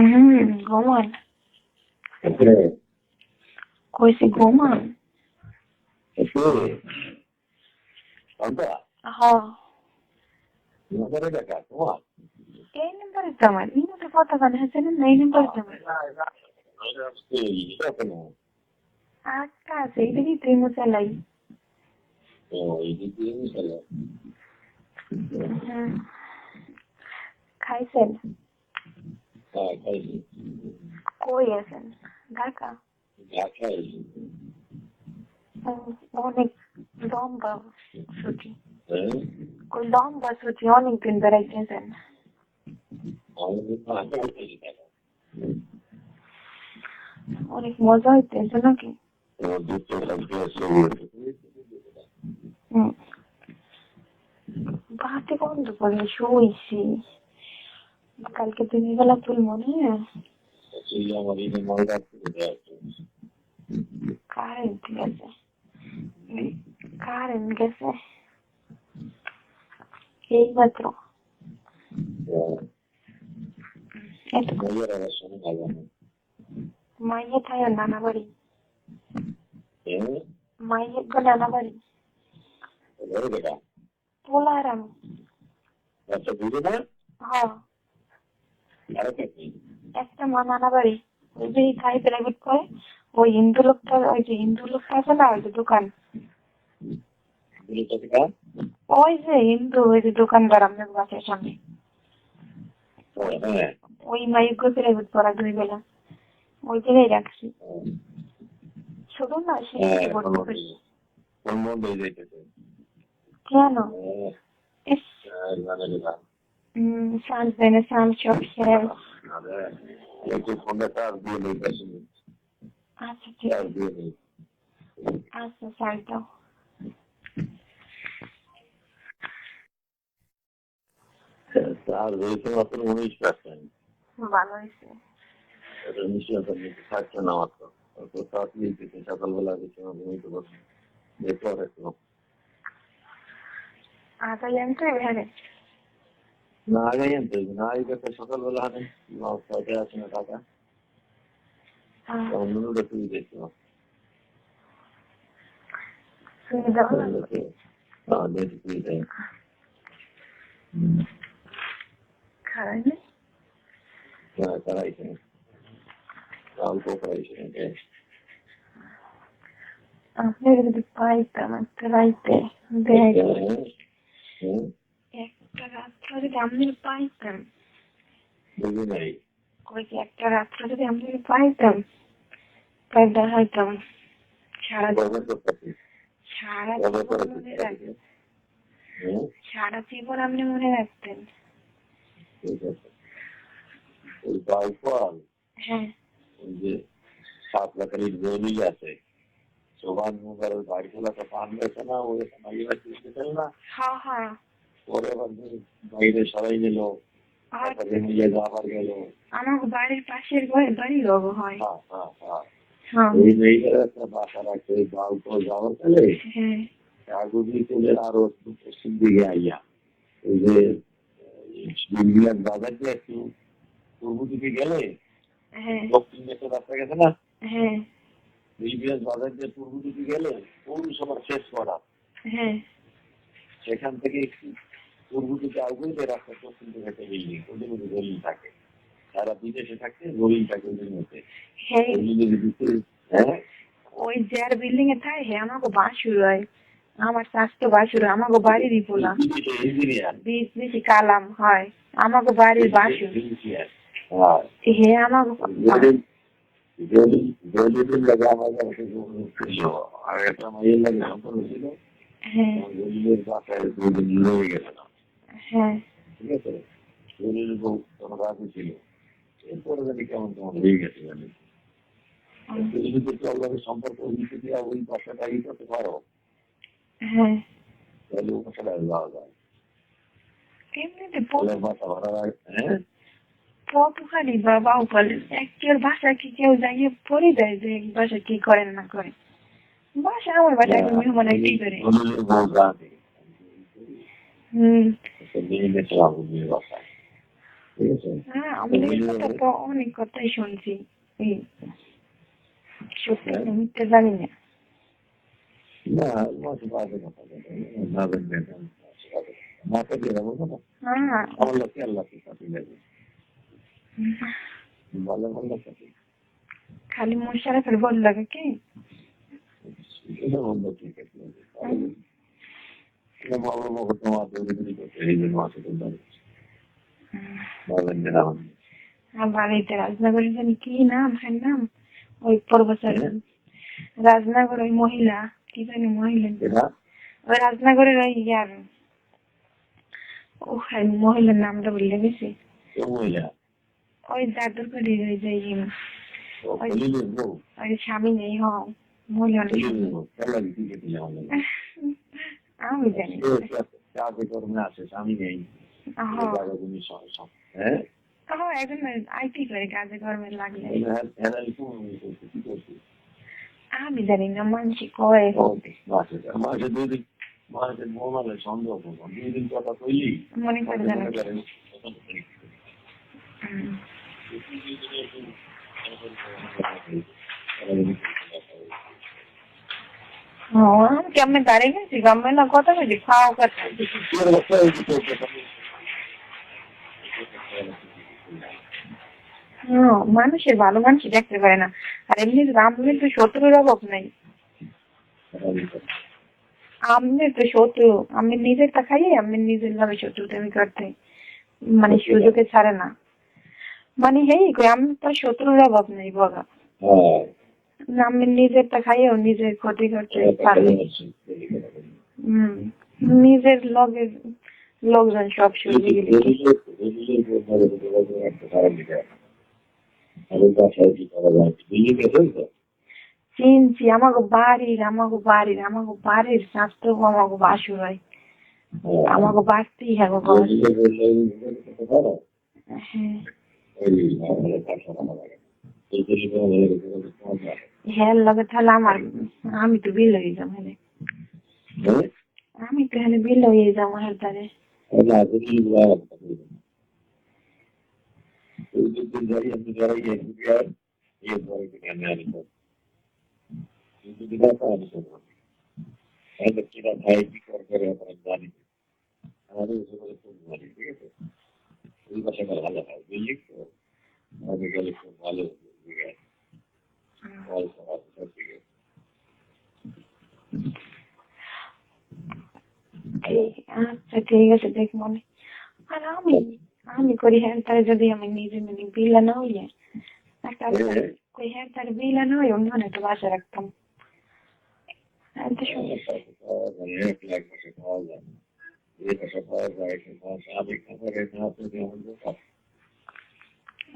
হুম ঘুমান কইছি ঘুমান এই নাম্বারে তো আমার এই নাম্বারে কথা বলা হয়েছে না এই নাম্বারে তো আমার আচ্ছা আছে এই দেখি তুই মুচালাই হুম খাইছেন কই আছেন ঢাকা উম, অনেক লম্বা ছুটি ওই লম্বা ছুটি অনেকদিন বেড়াইতেছেন অনেক মজা হইতেছে নাকি হুম বাতি বন্ধ করে শুইছি কালকে দিনের বেলা তুল মনে কারেন্ট গেছে কারেন্ট গেছে এই মাত্র এত মাইয়ে থায় নানা বাড়ি মাইয়ে তো নানা বাড়ি পোলা আর আমি হ্যাঁ একটা মা নানা বাড়ি ওই যে খাই প্রাইভেট করে ওই হিন্দু লোকটা ওই যে হিন্দু লোকটা আছে না ওই যে দোকান। ওই যে হিন্দু ওই যে দোকানদার আপনার বাসার সামনে। ওই মাইক প্রাইভেট করা দুই বেলা। ওই জায়গায় রাখছি। ছোট না সে কেন? সব সেরে ফোনটা চার্জ দিয়ে নেই আচ্ছা ঠিক চার্জ আছে দিয়ে নেই আচ্ছা সাল দাও চার্জ হয়েছে মাত্র উনিশ পার্সেন্ট ভালো হয়েছে এটা নিশ্চয়ই থাকছে না মাত্র তারপর দিতে সকালবেলা কিছু ঘুমিতে বসে দেখো আর আধা জানতো এখানে না আগে আনতে হবে না আগে তো সকালবেলা হাঁটেন ছয়টায় আসে না টাকা তখন নুনুটা তুই দেখতে আপনি যদি আপনি পাইতাম বুঝি নাই একটা রাত্র যদি আপনি পাইতাম তাই দেখাইতাম। সারা সারা জীবন মনে রাখতেন সারা জীবন আপনি মনে রাখতেন বাইফল হ্যাঁ। যে সাত লাখের জমি আছে। সোভান মুগারের বাড়িগুলো তো পান গেছে না ওই দিতে না? হ্যাঁ হ্যাঁ। পরে আবার বাইরে সবাই গেল আবার গেল। আমার বাড়ির পাশের ঘরে বাড়ি লোক হয়। হ্যাঁ হ্যাঁ হ্যাঁ। হ্যাঁ। ওই মেয়েদের একটা বাসা রাখছে ওই যাওয়ার ফেলে আগুদি আরও পশ্চিম দিকে আইয়া ওই যে ইন্ডিয়ান বাজার দিয়ে একটু পূর্ব দিকে গেলে দক্ষিণ দিকে রাস্তা গেছে না? ইন্ডিয়ান বাজার দিয়ে পূর্ব দিকে গেলে পৌরসভার শেষ করা। সেখান থেকে একটু পূর্ব দিকে আগুয়ে রাস্তা পশ্চিম দিকে একটা বিল্ডিং থাকে। সারা বিদেশে থাকতে গলিং থাকে ওদের মধ্যে হ্যাঁ। বিল্ডিং এর ভিতরে হ্যাঁ? ওই যার বিল্ডিং এ থাকে হে আমাকে বাসুর হয়। আমার স্বাস্থ্য বাসুর আমাকে বাড়িরই পোলা বিশ বেশি কালাম হয়। আমাকে বাড়ির বাসুর হ্যাঁ। হে আমাকে যদি- যদি যদি লাগে আমাদের ছিল। আর একটা মাইয়ের লাগে সম্পর্ক ছিল। হ্যাঁ। বাসায় দুই লেগে গেছিল হ্যাঁ। ঠিক আছে? জলিল বউ তোমার রাজি ছিল। এরপরে জানি কেমন কেমন হয়ে গেছে জানি। তুমি যদি চলবে সম্পর্ক দিতে দিয়ে ওই বাসাটা ই করতে পারো। হ্যাঁ। তাহলে ও বাসাটা যাওয়া যায় এমনিতে ভাড়া হ্যাঁ পপুখালি বা বাউখালি একটার বাসা কি কেউ যাইয়ে পড়ে যায় যে বাসা কি করেন না করে? বাসা আমার একদম মেহমান কি করে? অনেক কথাই শুনছি। সত্যি মিথ্যে জানি না। না হ্যাঁ। যাবে ভালো ভালো খালি মশারা ফের বল লাগে কি? বাড়িতে রাজনগরের জানি কি নাম হ্যাঁ নাম? ওই পর্বতের রাজনগর ওই মহিলা কি জানি মহিলা? ওই রাজনগরের ওই ইয়ার। ও হ্যাঁ মহিলার নামটা বললে মহিলা? ওই দাদুর বাড়ি ওই যে ইয়ে, ওই স্বামী নেই হ মহিলা আমি জানি চাকরি কর্মে আছে স্বামী নেই হ্যাঁ দাদাগুলি সমস্যা হ্যাঁ হ্যাঁ এখন আইটি করে কাজে কর্মে লাগলে হ্যাঁ করছে কি করছে আমি জানি না মানুষ কয় মাসে মাসে দুই দিন মাসে বোনালে সন্দেহ করব দুই দিন কথা কইলি মনে করে জানো মানুষের ভালো মানুষ দেখতে পারে না আর এমনি রামনের তো শত্রুর অভাব নাই আমি তো শত্রু আমি নিজেরটা খাইয়ে আমি নিজের ভাবে শত্রু তুমি করতে মানে সুযোগে ছাড়ে না মানে হেই আমি তো শত্রুর অভাব নেই বগা আমি নিজেরটা খাইয়েও নিজের ক্ষতি করতে পারি হম নিজের লগের লোকজন সব সরিয়ে গেলে চিনছি আমাকে বাড়ির আমাকে বাড়ির আমাকে বাড়ির স্বাস্থ্য আমাকে বাসুর হয় আমাকে বাড়তেই হবে হ্যাঁ হ্যাঁ লগে তাহলে আমার আমি তো বিল হয়ে যাব হ্যাঁ আমি তো হ্যাঁ বিল হয়ে যাব হ্যাঁ তারে আমাদের খুব ভালো ঠিক আছে ওই ভাষাটা ভালো হয় বুঝলি তো আমাদের গেলে খুব ভালো ফল খাওয়া সব ঠিক আছে এই, আচ্ছা ঠিক আছে দেখ মনে আর আমি আমি করি হ্যাঁ তারে যদি আমি নিজে মানে বিলা না হইলে একটা হ্যাঁ। কই হ্যাঁ তার বিলা না হই অন্য একটা বাসা রাখতাম হ্যাঁ তো শুনি এক লাখ ভাষা পাওয়া যায়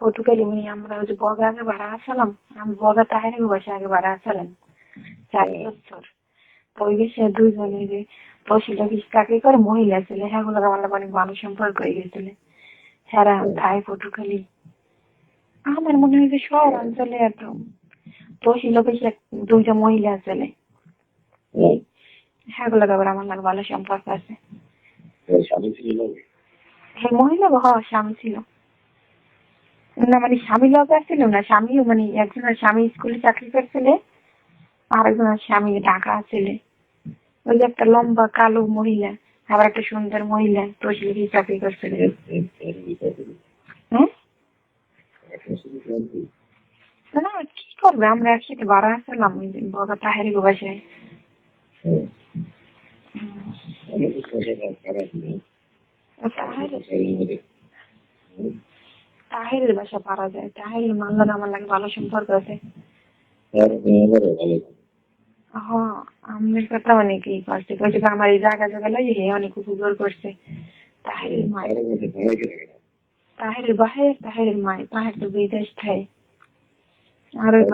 পর্তুগালে মানে আমরা ওই যে বগা আগে ভাড়া আসলাম আমি বগা তাহারে বাসা আগে ভাড়া আসলাম। চার বছর। ওই বেশি দুইজনে যে তহসিল অফিস চাকরি করে মহিলা ছিল হ্যাঁ গুলো আমার অনেক ভালো সম্পর্ক হয়ে গেছিল। হ্যাঁ থাই পর্তুগালি। আমার মনে হয় যে শহর অঞ্চলে এত তহসিল অফিসে দুইটা মহিলা ছিল। হ্যাঁ গুলো আবার আমার ভালো সম্পর্ক আছে। মহিলা হ স্বামী ছিল। না মানে স্বামী লোক আসছিল না স্বামীও মানে একজনের স্বামী স্কুলে চাকরি করছিল আর একজনের স্বামী ঢাকা আসছিল ওই যে একটা লম্বা কালো মহিলা, আবার একটা সুন্দর মহিলা তসিলি চাকরি করছিল। হ্যাঁ? না কি করবে? আমরা একসাথে ভাড়া আসলাম বাবা তাহেরি বাসায়। তাহের তাহেরের বাসা পারা যায় তাহেরের মানলাম আমার লাগে ভালো সম্পর্ক আছে। হ্যাঁ আমার কথা অনেকেই করছে কইছে আমার এই জায়গা জায়গা লাগে হে অনেক উপকার করছে। তাহেরের মায়ের তাহেরের বাহের তাহেরের মায়ের তাহের তো বিদেশ থাকে আর ওই